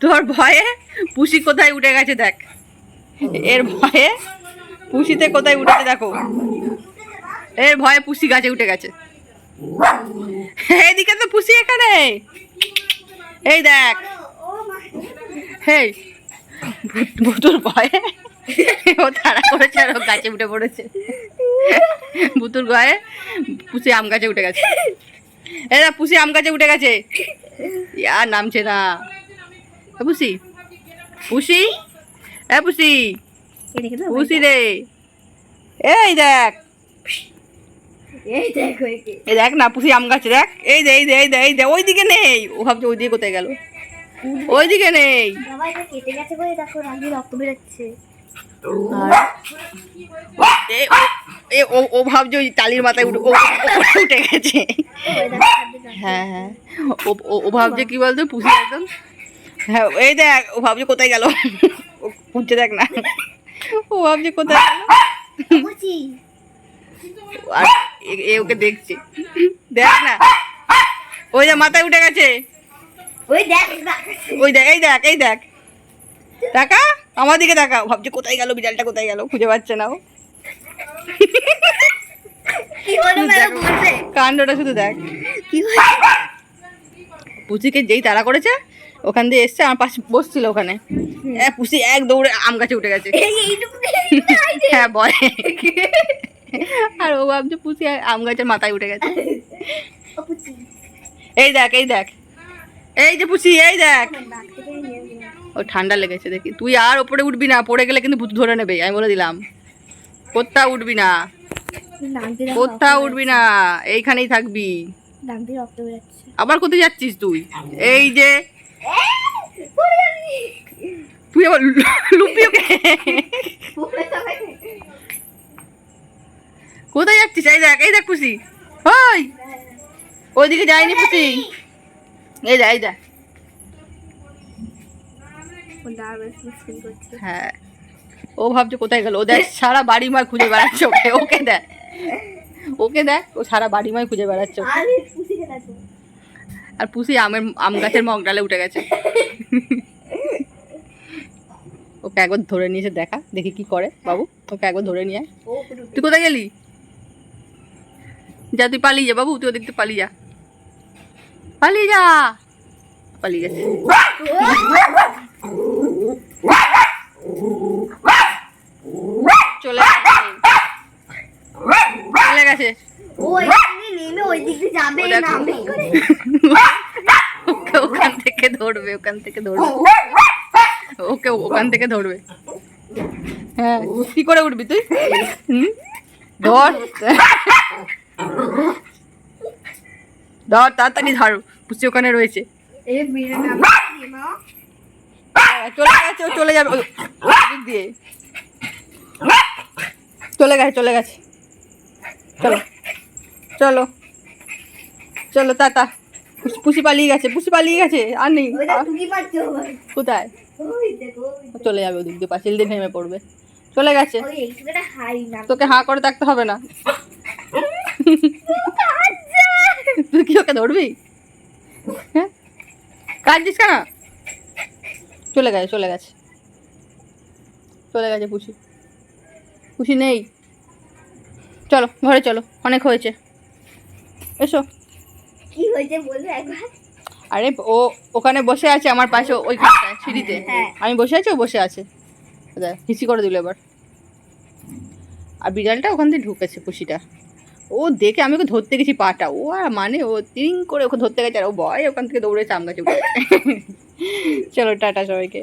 তোর ভয়ে পুষি কোথায় উঠে গেছে দেখ। এর ভয়ে পুষিতে কোথায় উঠেছে দেখো। এর ভয়ে পুষি গাছে উঠে গেছে। এইদিকে তো পুষি এখানে। এই দেখ। হেই ভূত- ভূতুর ভয়ে ও তাড়া করেছে আর ও গাছে উঠে পড়েছে। ভুতুর ভয়ে পুষি আম গাছে উঠে গেছে। দেখ, পুষি আম গাছে উঠে গেছে। আর নামছে না। এই এই দেখো না, পুষি আম দেখ। এই দে এই দে এই দে এই দে নেই। ও ভাবছে কোথায় গেল। নেই। ও- ভাবছে ওই টালির মাথায় উঠে গেছে। হ্যাঁ হ্যাঁ। ও ভাবছে কি বলতো, পুষি একদম হ্যাঁ এই দেখ ও ভাবছে কোথায় গেল? খুঁজছে দেখ না। ও ভাবছে কোথায় আর এ- ওকে দেখছে। দেখ না। ওই যে মাথায় উঠে গেছে। ওই দেখ। ওই দেখ এই দেখ এই দেখ। টাকা? আমার দিকে টাকা। ভাবছে কোথায় গেল বিড়ালটা কোথায় গেল? খুঁজে পাচ্ছে না ও। কাণ্ডটা শুধু দেখ। পুচিকে যেই তাড়া করেছে ওখান দিয়ে এসছে আমার পাশে বসছিল ওখানে। পুষি এক দৌড়ে আম গাছে উঠে গেছে। হ্যাঁ বলে। আর ও ভাবছে পুষি আম গাছের মাথায় উঠে গেছে। এই দেখ এই দেখ। এই যে পুষি এই দেখ। ও ঠান্ডা লেগেছে দেখি। তুই আর ওপরে উঠবি না পড়ে গেলে কিন্তু ভূত ধরে নেবে আমি বলে দিলাম। কোথাও উঠবি না। কোথাও উঠবি না এইখানেই থাকবি। আবার কোথায় যাচ্ছিস তুই? এই যে। তুই আবার। কোথায় যাচ্ছিস এই দেখ দেখ খুশি ওই, ওইদিকে যায়নি খুশি এই দেখ, এই। হ্যাঁ ও ভাবছে কোথায় গেল ও দেখ, সারা বাড়ি মায় খুঁজে বেড়াচ্ছে ওকে ওকে দেখ ওকে দেখ, ও সারা বাড়ি মায় খুঁজে বেড়াচ্ছে। আরে পুষি আমের আম গাছের মগডালে উঠে গেছে। ওকে একবার ধরে নিয়েছে দেখা দেখি কি করে বাবু। ওকে একবার ধরে নিয়ে আয়। তুই কোথায় গেলি? যা তুই পালিয়ে যা বাবু তুই ওদিক থেকে পালিয়ে যা। পালিয়ে যা। পালিয়ে গেছে। চলে গেছে। চলে গেছে। নেমে ওই দিক যাবে। নামবে ওকে ওখান থেকে ধরবে ওখান থেকে ধরবে। ওকে ওখান থেকে ধরবে। হ্যাঁ কি করে উঠবি তুই? ধর। ধর তাড়াতাড়ি ধর পুষি ওখানে রয়েছে। মা চলে গেছে ও চলে যাবে দিয়ে। চলে গেছে চলে গেছে। চলো। চলো। চলো টাটা। পুষি- পুষি পালিয়ে গেছে পুষি পালিয়ে গেছে আর নেই। কোথায়? চলে যাবে ওদিক দিয়ে পাঁচিল দিয়ে নেমে পড়বে। চলে গেছে। তোকে হাঁ করে থাকতে হবে না। তুই কি ওকে ধরবি? হ্যাঁ? কাঁদছিস কেন? চলে গেছে চলে গেছে। চলে গেছে পুষি। পুষি নেই। চলো ঘরে চলো অনেক হয়েছে। এসো। কি হয়েছে বলবে একবার? আরে ও ওখানে বসে আছে আমার পাশে ওইখানটায় সিঁড়িতে। হ্যাঁ। আমি বসে আছি ও বসে আছে। দেখ হিসি করে দিল এবার। আর বিড়ালটা ওখান থেকে ঢুকেছে পুষিটা। ও দেখে আমি ওকে ধরতে গেছি পাটা। ও আর মানে ও তিন করে ওকে ধরতে গেছে আর ও ভয় ওখান থেকে দৌড়েছে আম গাছে। চলো টাটা সবাইকে।